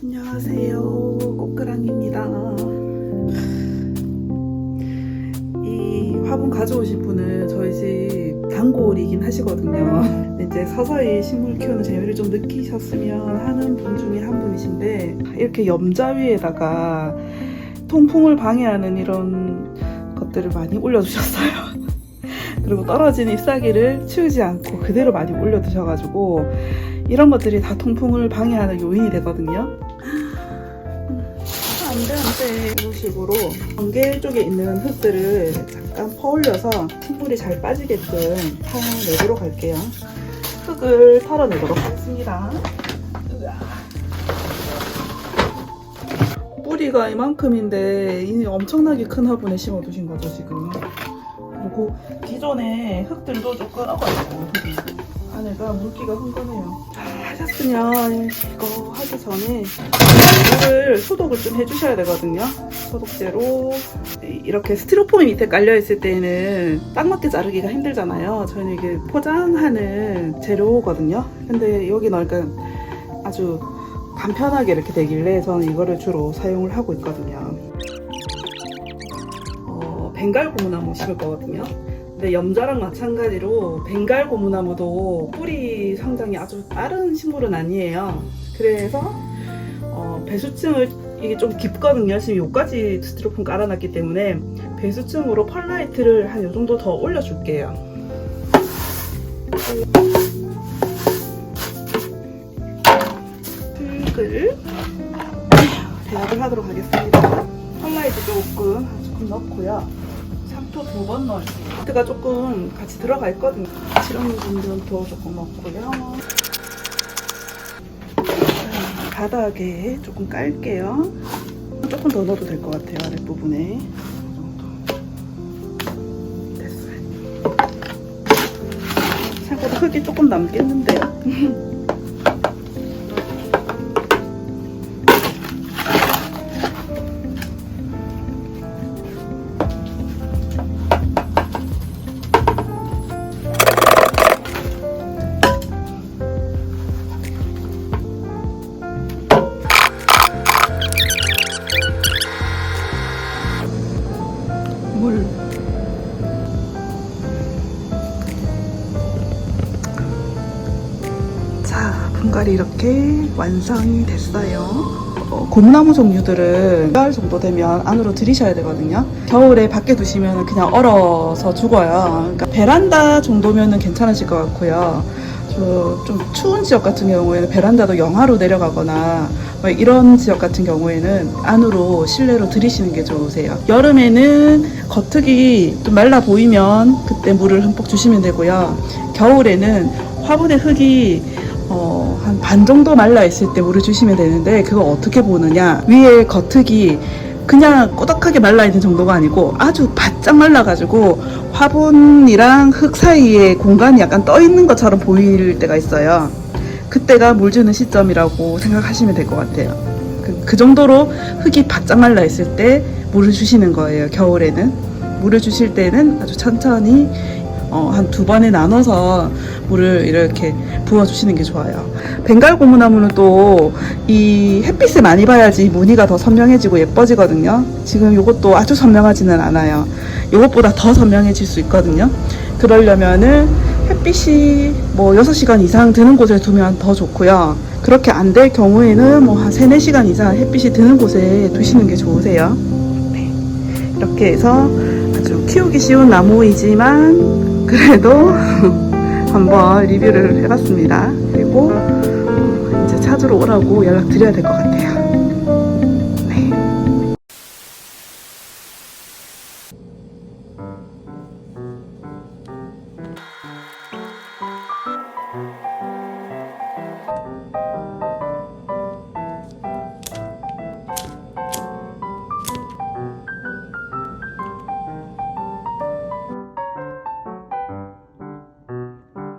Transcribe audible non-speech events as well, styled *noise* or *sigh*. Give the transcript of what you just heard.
안녕하세요. 꽃그랑입니다. 이 화분 가져오신 분은 저희 집 단골이긴 하시거든요. 이제 서서히 식물 키우는 재미를 좀 느끼셨으면 하는 분 중에 한 분이신데 이렇게 염자 위에다가 통풍을 방해하는 이런 것들을 많이 올려주셨어요. *laughs* 그리고 떨어진 잎사귀를 치우지 않고 그대로 많이 올려두셔가지고 이런 것들이 다 통풍을 방해하는 요인이 되거든요. 안돼 안돼 이런 식으로 경계 쪽에 있는 흙들을 잠깐 퍼올려서 식물이 잘 빠지게끔 털어내도록 할게요. 흙을 털어내도록 하겠습니다. 뿌리가 이만큼인데 이 엄청나게 큰 화분에 심어두신 거죠 지금. 그리고 기존에 흙들도 좀 끊어가지고 안에가 물기가 흥건해요. 자, 하셨으면 이거 하기 전에 물을 소독을 좀 해주셔야 되거든요. 소독제로 이렇게 스티로폼이 밑에 깔려 있을 때는 딱 맞게 자르기가 힘들잖아요. 저희는 이게 포장하는 재료거든요. 근데 여기 넣으니까 아주 간편하게 이렇게 되길래 저는 이거를 주로 사용을 하고 있거든요. 어, 벵갈 고무나무 심을 거거든요. 근데 염자랑 마찬가지로 벵갈 고무나무도 뿌리 성장이 아주 빠른 식물은 아니에요. 그래서 어, 배수층을 이게 좀 깊거든요. 지금 여기까지 스티로폼 깔아놨기 때문에 배수층으로 펄라이트를 한이 정도 더 올려줄게요. 흙을 대합을 하도록 하겠습니다. 펄라이트 조금 조금 넣고요. 상토 두번 넣을게요. 상토가 조금 같이 들어가 있거든요. 지렁이 분전도 조금 넣고요. 자, 바닥에 조금 깔게요. 조금 더 넣어도 될 것 같아요. 아랫부분에. 생각보다 흙이 조금 남겠는데요. *laughs* 자, 분갈이 이렇게 완성이 됐어요. 어, 고무나무 종류들은 몇 정도 되면 안으로 들이셔야 되거든요. 겨울에 밖에 두시면 그냥 얼어서 죽어요. 그러니까 베란다 정도면 괜찮으실 것 같고요. 저좀 추운 지역 같은 경우에는 베란다도 영하로 내려가거나 뭐 이런 지역 같은 경우에는 안으로 실내로 들이시는 게 좋으세요. 여름에는 겉흙이 좀 말라 보이면 그때 물을 흠뻑 주시면 되고요. 겨울에는 화분의 흙이 어, 한 반 정도 말라 있을 때 물을 주시면 되는데 그거 어떻게 보느냐 위에 겉흙이 그냥 꾸덕하게 말라 있는 정도가 아니고 아주 바짝 말라가지고 화분이랑 흙 사이에 공간이 약간 떠 있는 것처럼 보일 때가 있어요. 그때가 물 주는 시점이라고 생각하시면 될 것 같아요. 그, 그 정도로 흙이 바짝 말라 있을 때 물을 주시는 거예요. 겨울에는 물을 주실 때는 아주 천천히 어, 한 두 번에 나눠서 물을 이렇게 부어주시는 게 좋아요. 벵갈 고무나무는 또 이 햇빛을 많이 봐야지 무늬가 더 선명해지고 예뻐지거든요. 지금 이것도 아주 선명하지는 않아요. 이것보다 더 선명해질 수 있거든요. 그러려면은 햇빛이 뭐 6시간 이상 드는 곳에 두면 더 좋고요. 그렇게 안 될 경우에는 뭐 한 3, 4시간 이상 햇빛이 드는 곳에 두시는 게 좋으세요. 네. 이렇게 해서 아주 키우기 쉬운 나무이지만 그래도 *laughs* 한번 리뷰를 해봤습니다. 그리고 어, 이제 찾으러 오라고 연락드려야 될 것 같아요.